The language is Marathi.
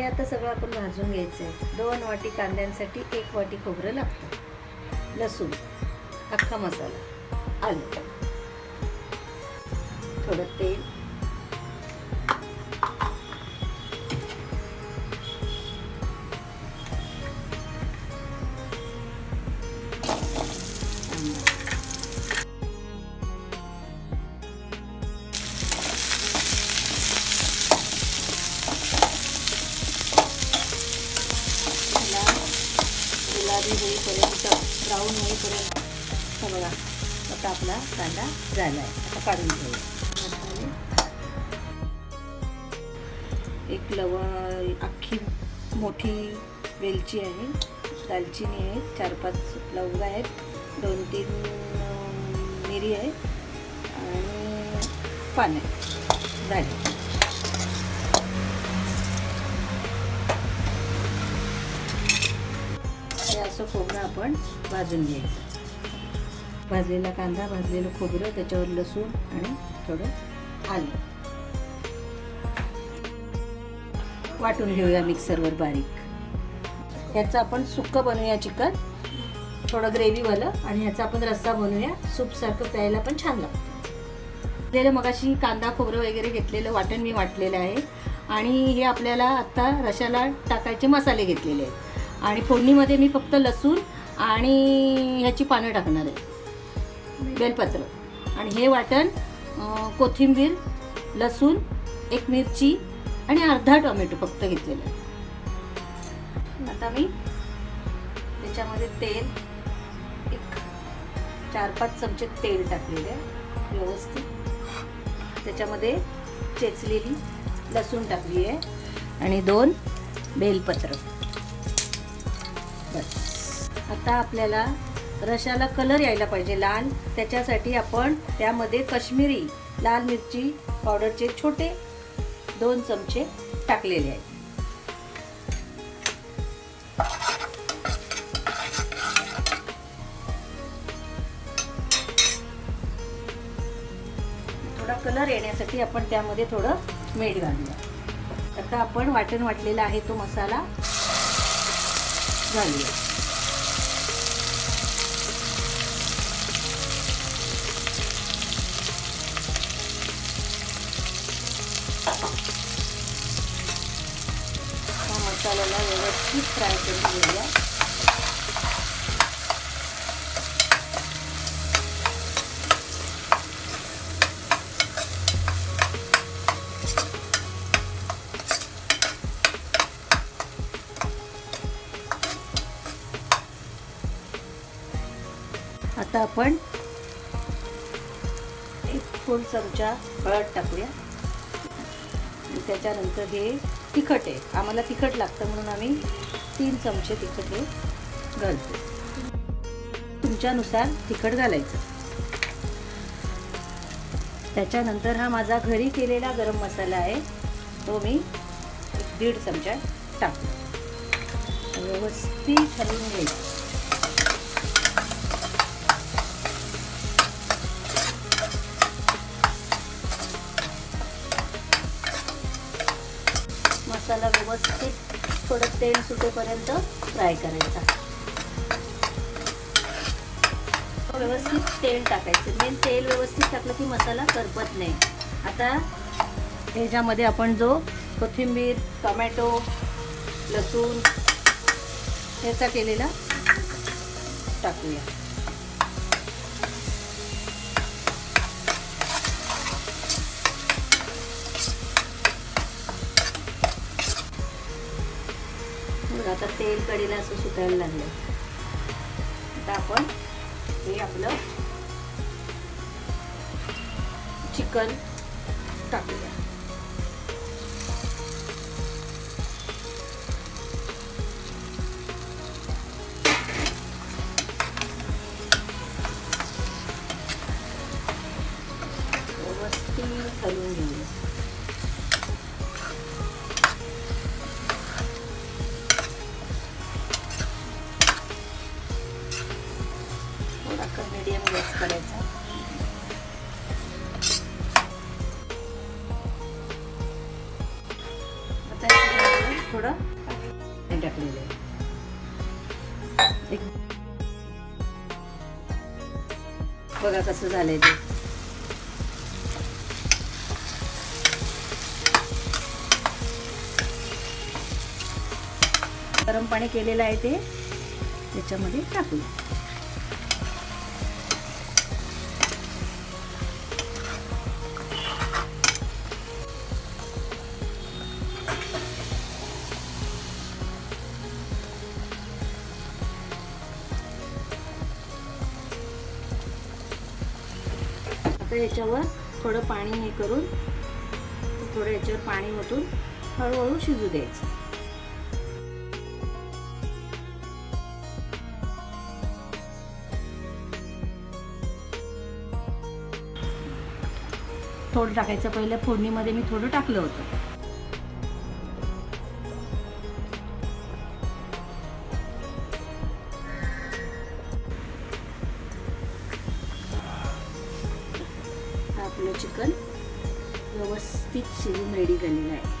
हे आता सगळं आपण भाजून घ्यायचं आहे. दोन वाटी कांद्यांसाठी एक वाटी खोबरं लागतं. लसूण अख्खा मसाला आलं. थोडं तेल होईपर्यंत ब्राऊन होईपर्यंत हा बघा आता आपला कांदा झाला आहे आता काढून घेऊया एक लव अख्खी मोठी वेलची आहे. दालचिनी आहे चार पाच लवंगा आहेत दोन तीन मिरी आहे आणि पान. आहे झाले. थोडंसं खोबरं आपण भाजून घ्यायचं. भाजलेला कांदा भाजलेलं खोबरं त्याच्यावर लसूण आणि थोडं आलं. वाटून घेऊया मिक्सरवर बारीक. ह्याचं आपण सुक्कं बनवूया चिकन. थोडं ग्रेव्हीवालं आणि ह्याचा आपण रस्सा बनवूया. सूपसारखं प्यायला पण छान लागतं. आपल्याला मगाशी कांदा खोबरं वगैरे घेतलेलं वाटण मी वाटलेलं आहे. आणि हे आपल्याला आत्ता रशाला टाकायचे मसाले घेतलेले आहेत. आणि फोडणीमध्ये मी फक्त लसूण आणि ह्याची पानं टाकणार आहे. बेलपत्र. आणि हे वाटण कोथिंबीर लसूण एक मिरची आणि अर्धा टोमॅटो फक्त घेतलेला आहे. आता मी त्याच्यामध्ये तेल एक चार पाच चमचे तेल टाकलेले आहे व्यवस्थित. त्याच्यामध्ये चेचलेली लसूण टाकली आहे आणि दोन बेलपत्र. बस. आता आपल्याला रशाला कलर यायला पाहिजे लाल. त्याच्यासाठी आपण त्यामध्ये कश्मीरी लाल मिरची पावडरचे छोटे दोन चमचे टाकलेले आहेत. थोडा कलर येण्यासाठी आपण त्यामध्ये थोडं मीठ घालूया. आता आपण वाटण वाटलेला आहे तो मसाला. घालूया हा मसाल्याला व्यवस्थित फ्राय करून घेऊया. आता आपण एक फुल चमचा हळद टाकूया. त्याच्यानंतर हे तिखट आहे. आम्हाला तिखट लागतं म्हणून आम्ही तीन चमचे तिखट हे घालतो. तुमच्यानुसार तिखट घालायचं. त्याच्यानंतर हा माझा घरी केलेला गरम मसाला आहे. तो मी दीड चमचा टाकतो. व्यवस्थित हलवून घ्यायचं. मसाला व्यवस्थित थोडं तेल सुटेपर्यंत फ्राय करायचा. व्यवस्थित तेल टाकायचं. मेन तेल व्यवस्थित टाकलं की मसाला करपत नाही. आता ह्याच्यामध्ये आपण जो कोथिंबीर टोमॅटो लसूण ह्याचा केलेला टाकूया. तेल कडेला असं सुटायला लागलं. आता आपण हे आपलं चिकन टाकूया. मीडियम करायचा. आता थोडं पाणी टाकलेलं आहे. एक बघा कसं झालंय ते. गरम पाणी केलेलं आहे ते. त्याच्यामध्ये टाकूया. आता याच्यावर थोडं पाणी हे करून थोडं याच्यावर पाणी ओतून हळूहळू शिजू द्यायचं. थोडं टाकायचं. पहिल्या फोडणीमध्ये मी थोडं टाकलं होतं. आपलं चिकन. व्यवस्थित शिजून रेडी झालेलं आहे.